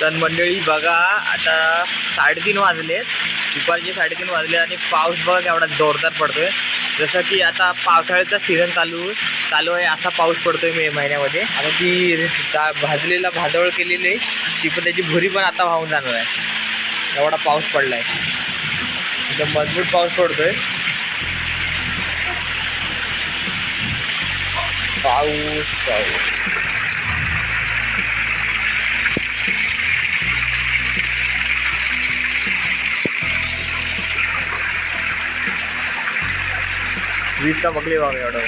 तर मंडळी बघा आता साडेतीन वाजले. दुपारचे साडेतीन वाजले आणि पाऊस बघा केवढा जोरदार पडतोय. जसं की आता पावसाळ्याचा सीझन चालू चालू आहे असा पाऊस पडतोय मे महिन्यामध्ये. आता ती दा- भाजलेला भाजवळ केलेली आहे ती पण त्याची भुरी पण आता वाहून जाणार आहे. एवढा पाऊस पडलाय. एकदम मजबूत पाऊस पडतोय. पाऊस पाऊस. वीज का पकडी एवढा मोठा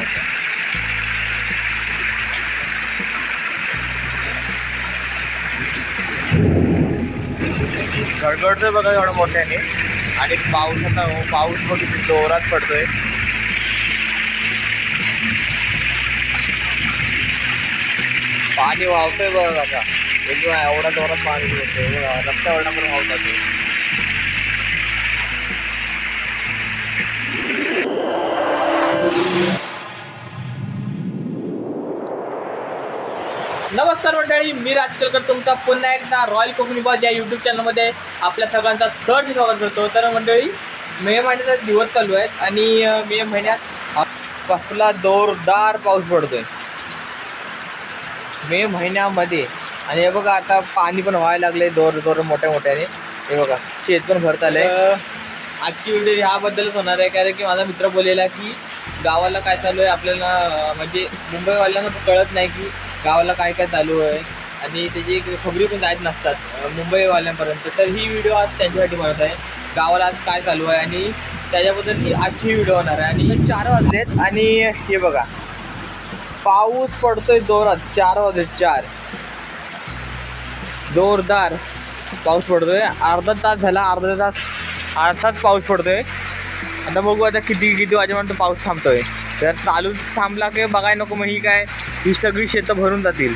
गडगडतोय बघा एवढं मोठ्याने. आणि पाऊस आता पाऊस बघ किती जोरात पडतोय. पाणी वाहतोय बघा आता. एकदम एवढा जोरात पाणी पडतोय रस्त्यावरनं पण वाहतात नमस्कार मंडळी मी राजकलकर तुमचा पुन्हा एकदा रॉयल कोकणी बॉज या यूट्यूब चॅनलमध्ये आपल्या सगळ्यांचा थर्ड स्वागत करतो. तर मंडळी मे महिन्याचा दिवस चालू आहेत आणि मे महिन्यात कसला जोरदार पाऊस पडतोय. मे महिन्यामध्ये आणि हे बघा आता पाणी पण व्हायला लागले जोर जोर मोठ्या मोठ्याने हे बघा शेत पण भरत आलंय आजची व्हिडिओ ह्याबद्दलच होणार आहे कारण की माझा मित्र बोललेला की गावाला काय चालू आहे आपल्याला म्हणजे मुंबईवाल्यांना कळत नाही की गावाला काय काय चालू आहे. आणि त्याची खबरी पण जायच नसतात मुंबईवाल्यांपर्यंत. तर ही व्हिडिओ आज त्यांच्यासाठी बनत आहे. गावाला आज काय चालू आहे आणि त्याच्याबद्दल ही आजची व्हिडिओ होणार आहे. आणि चार वाजलेत आणि हे बघा. पाऊस पडतोय जोरात चार वाजले चार. जोरदार पाऊस पडतोय. अर्धा तास झाला अर्धा तास अर्धा पाऊस पडतोय. आता बघू आता किती किती वाजेपर्यंत पाऊस थांबतोय. तर चालू थांबला की बघाय नको मग ही काय ही सगळी शेतं भरून जातील.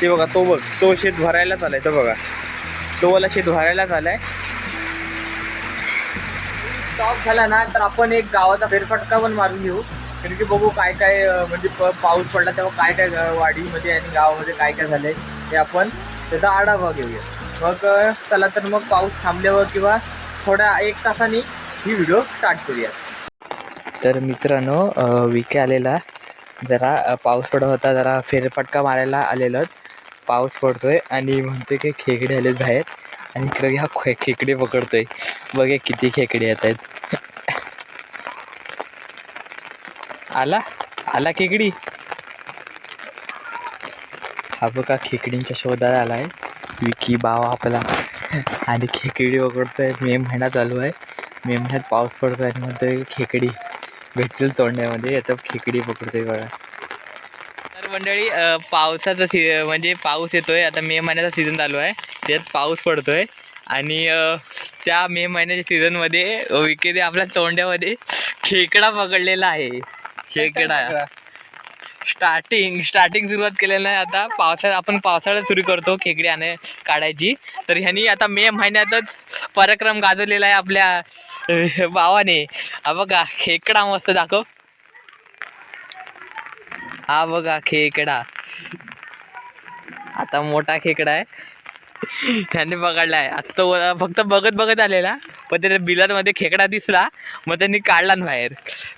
ते बघा तो बघ तो शेत भरायलाच आलाय तो बघा. तो वाला शेत भरायलाच आलाय स्टॉप झाला ना तर आपण एक गावाचा फेरफटका पण मारून घेऊ. कारण की बघू काय काय म्हणजे प- पाऊस पडला तेव्हा काय काय वाडीमध्ये आणि गावामध्ये काय काय झालंय ते आपण त्याचा आढावा घेऊया. मग चला तर मग पाऊस थांबल्यावर किंवा थोड्या एक तासाने ही व्हिडिओ स्टार्ट करूया. तर मित्रांनो विके आलेला. जरा पाऊस पडत होता जरा फेरफटका मारायला आलेलं पाऊस पडतोय आणि म्हणतोय की खेकडे आले बाहेर. आणि इकडे ह्या खे खेकडे पकडतोय. बघे किती खेकडे येत आहेत. आला? आला खेकडी? हा बघा खेकडींच्या शोधात आलाय. विकी बावा आपला. आणि खेकडी पकडतोय मे महिना चालू आहे. मे महिन्यात पाऊस पडतोय आणि म्हणतोय खेकडी भेटतील तोंड्यामध्ये याचा खेकडी पकडतोय बघा. तर मंडळी पावसाचा सी म्हणजे पाऊस येतोय. आता मे महिन्याचा सीझन चालू आहे. त्यात पाऊस पडतोय. आणि त्या मे महिन्याच्या सीझनमध्ये विकेने आपल्या तोंड्यामध्ये खेकडा पकडलेला आहे. खेकडा. स्टार्टिंग स्टार्टिंग सुरुवात केलेलं आहे आता पावसाळ्यात आपण पावसाळ्यात सुरू करतो खेकडी आणि काढायची. तर ह्यांनी आता मे महिन्यातच पराक्रम गाजवलेला आहे आपल्या भावाने. हा बघा खेकडा मस्त दाखव. हा बघा खेकडा. आता मोठा खेकडा आहे. त्यांनी पकडला आहे आता तो फक्त बघत बघत आलेला. पण त्याच्या बिलरमध्ये खेकडा दिसला मग त्यांनी काढला ना बाहेर.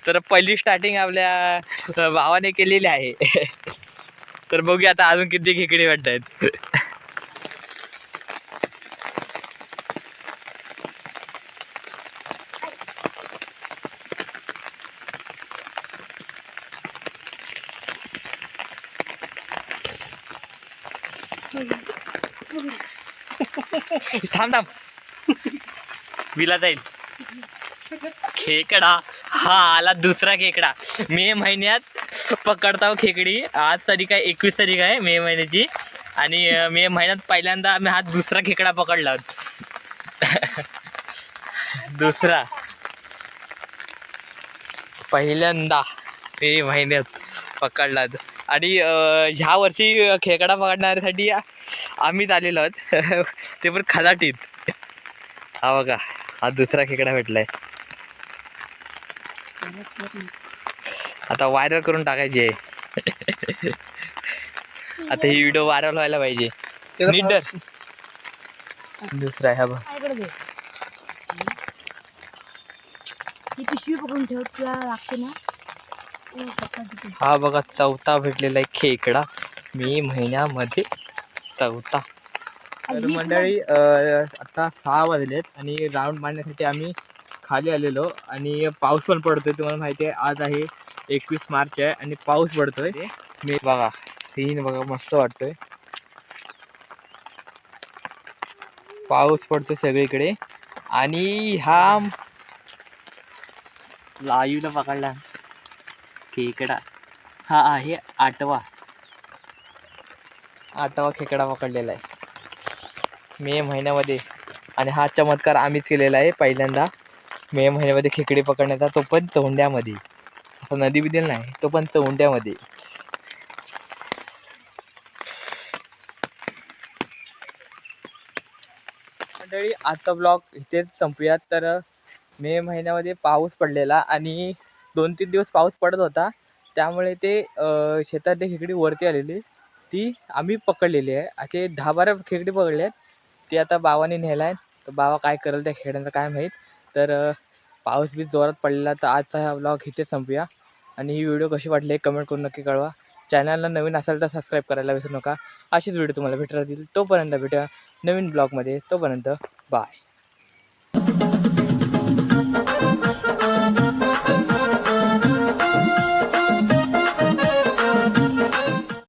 तर पहिली स्टार्टिंग आपल्या भावाने केलेली आहे. तर बघूया आता अजून किती खेकडे वाटत आहेत. थांब थांब. विला जाईल. खेकडा. हा आला दुसरा खेकडा. मे महिन्यात पकडताव खेकडी. आज तारीख आहे एकवीस तारीख आहे मे महिन्याची. आणि मे महिन्यात पहिल्यांदा आम्ही हा दुसरा खेकडा पकडला. दुसरा. पहिल्यांदा मे महिन्यात पकडला. आणि ह्या वर्षी खेकडा पकडण्यासाठी आम्हीच आलेलो आहोत. ते पण खदाटीत हा बघा. हा दुसरा खेकडा भेटलाय. आता व्हायरल करून टाकायची. आहे आता ही व्हिडिओ व्हायरल व्हायला पाहिजे. नीट धर. दुसरा आहे हा बघ. पिशवी पकडून लागते ना. तिथे. हा बघा चौथा भेटलेला आहे खेकडा. मे महिन्यामध्ये चौथा तर मंडळी आता सहा वाजलेत आणि राऊंड मारण्यासाठी आम्ही खाली आलेलो आणि पाऊस पण पडतोय तुम्हाला माहिती आहे. आज आहे एकवीस मार्च आहे आणि पाऊस पडतोय. मी बघा सीन बघा मस्त वाटतोय. पाऊस पडतोय सगळीकडे. आणि हा लाईव्हला पकडला. खेकडा. हा आहे आठवा. आठवा खेकडा पकडलेला आहे. मे महिन्यामध्ये. आणि हा चमत्कार आम्हीच केलेला आहे पहिल्यांदा. मे महिन्यामध्ये खेकडे पकडण्याचा तो पण चौंड्यामध्ये असं नदी बिदील नाही तो पण चौंड्यामध्ये मंडळी आजचा ब्लॉग इथेच संपूयात. तर मे महिन्यामध्ये पाऊस पडलेला आणि दोन तीन दिवस पाऊस पडत होता. त्यामुळे ते अं, शेतातली खेकडी वरती आलेली. ती आम्ही पकडलेली आहे. असे दहा बारा खेकडी पकडले आहेत ती आता बावाने नेला आहे. तर बावा काय करेल त्या खेड्यांचं काय माहीत. तर पाऊस बी जोरात पडलेला तर आजचा हा ब्लॉग इथेच संपूया. आणि ही व्हिडिओ कशी वाटली कमेंट करून नक्की कळवा. चॅनलला नवीन असेल तर सबस्क्राईब करायला विसरू नका. अशीच व्हिडिओ तुम्हाला भेटत राहतील तोपर्यंत भेटा नवीन ब्लॉगमध्ये तोपर्यंत बाय